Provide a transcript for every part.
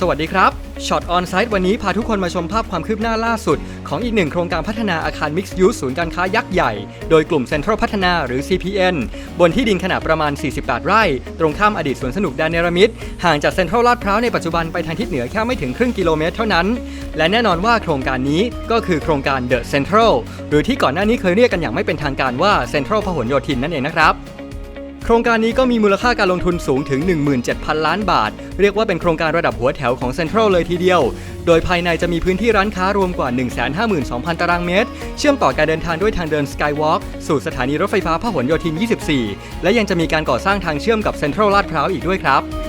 สวัสดีครับช็อตออนไซต์วันนี้พาทุกคนมาชมภาพความคืบหน้าล่าสุด ของอีกหนึ่งโครงการพัฒนาอาคาร Mixed Use ศูนย์การค้ายักษ์ใหญ่ โดยกลุ่มเซ็นทรัลพัฒนาหรือ CPN บนที่ดินขนาดประมาณ 48 ไร่ ตรงข้ามอดีตสวนสนุกแดนเนรมิตห่างจากเซ็นทรัลลาดพร้าวในปัจจุบันไปทางทิศเหนือแค่ไม่ถึงครึ่งกิโลเมตรเท่านั้น และแน่นอนว่าโครงการนี้ก็คือโครงการ The Central หรือที่ก่อนหน้านี้เคยเรียกกันอย่างไม่เป็นทางการว่า Central พหลโยธินนั่นเองนะครับ โครงการนี้ก็มีมูลค่าการลงทุนสูงถึง 17,000 ล้านบาท เรียกว่าเป็นโครงการระดับหัวแถวของเซ็นทรัลเลยทีเดียว โดยภายในจะมีพื้นที่ร้านค้ารวมกว่า 152,000 ตารางเมตร เชื่อมต่อการเดินทางด้วยทางเดิน Skywalk สู่สถานีรถไฟฟ้าพหลโยธิน 24 และยังจะมีการก่อสร้างทางเชื่อมกับเซ็นทรัลลาดพร้าวอีกด้วยครับ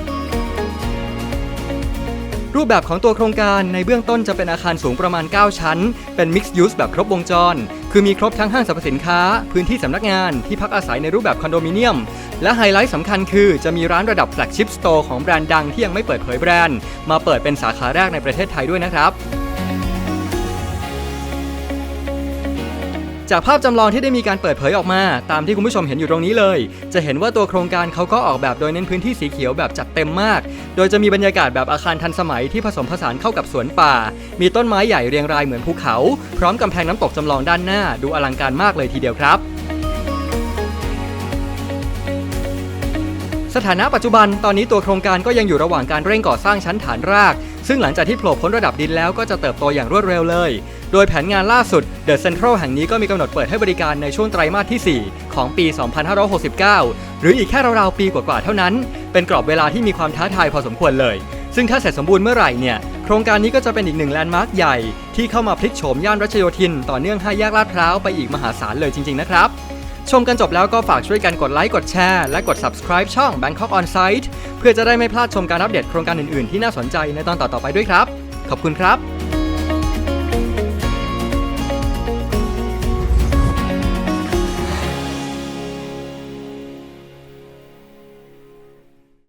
รูปแบบของตัวโครงการในเบื้องต้นจะเป็นอาคารสูงประมาณ 9 ชั้น เป็น Mixed Use แบบครบวงจร คือมีครบทั้งห้างสรรพสินค้า พื้นที่สำนักงานที่พักอาศัยในรูปแบบคอนโดมิเนียม และไฮไลท์สำคัญคือจะมีร้านระดับ flagship store ของแบรนด์ดังที่ยังไม่เปิดเผยแบรนด์ มาเปิดเป็นสาขาแรกในประเทศไทยด้วยนะครับ จากภาพจำลองที่ได้มีการเปิดเผยออกมา ตามที่คุณผู้ชมเห็นอยู่ตรงนี้เลย จะเห็นว่าตัวโครงการเขาก็ออกแบบโดยเน้นพื้นที่สีเขียวแบบจัดเต็มมาก โดยจะมีบรรยากาศแบบอาคารทันสมัยที่ผสมผสานเข้ากับสวนป่า มีต้นไม้ใหญ่เรียงรายเหมือนภูเขา พร้อมกำแพงน้ำตกจำลองด้านหน้า ดูอลังการมากเลยทีเดียวครับสถานะปัจจุบันตอนนี้ตัวโครงการก็ยังอยู่ระหว่างการเร่งก่อสร้างชั้นฐานราก ซึ่งหลังจากที่โผล่พ้นระดับดินแล้วก็จะเติบโตอย่างรวดเร็วเลย โดยแผนงานล่าสุด The Central แห่งนี้ก็มีกำหนดเปิดให้บริการในช่วงไตรมาสที่ 4 ของปี 2569 หรืออีกแค่ราวๆปีกว่าๆเท่านั้น เป็นกรอบเวลาที่มีความท้าทายพอสมควรเลย ซึ่งถ้าเสร็จสมบูรณ์เมื่อไหร่เนี่ยโครงการนี้ก็จะเป็นอีกหนึ่งแลนด์มาร์คใหญ่ที่เข้ามาพลิกโฉมย่านรัชโยธิน ต่อเนื่องห้าแยกลาดพร้าวไปอีกมหาศาลเลยจริงๆนะครับชมกันจบแล้วก็ฝากช่วยกันกดไลค์กดแชร์และกด subscribe ช่อง Bangkok On Site เพื่อจะได้ไม่พลาดชมการอัปเดตโครงการอื่นๆ ที่น่าสนใจในตอนต่อๆไปด้วยครับ ขอบคุณครับ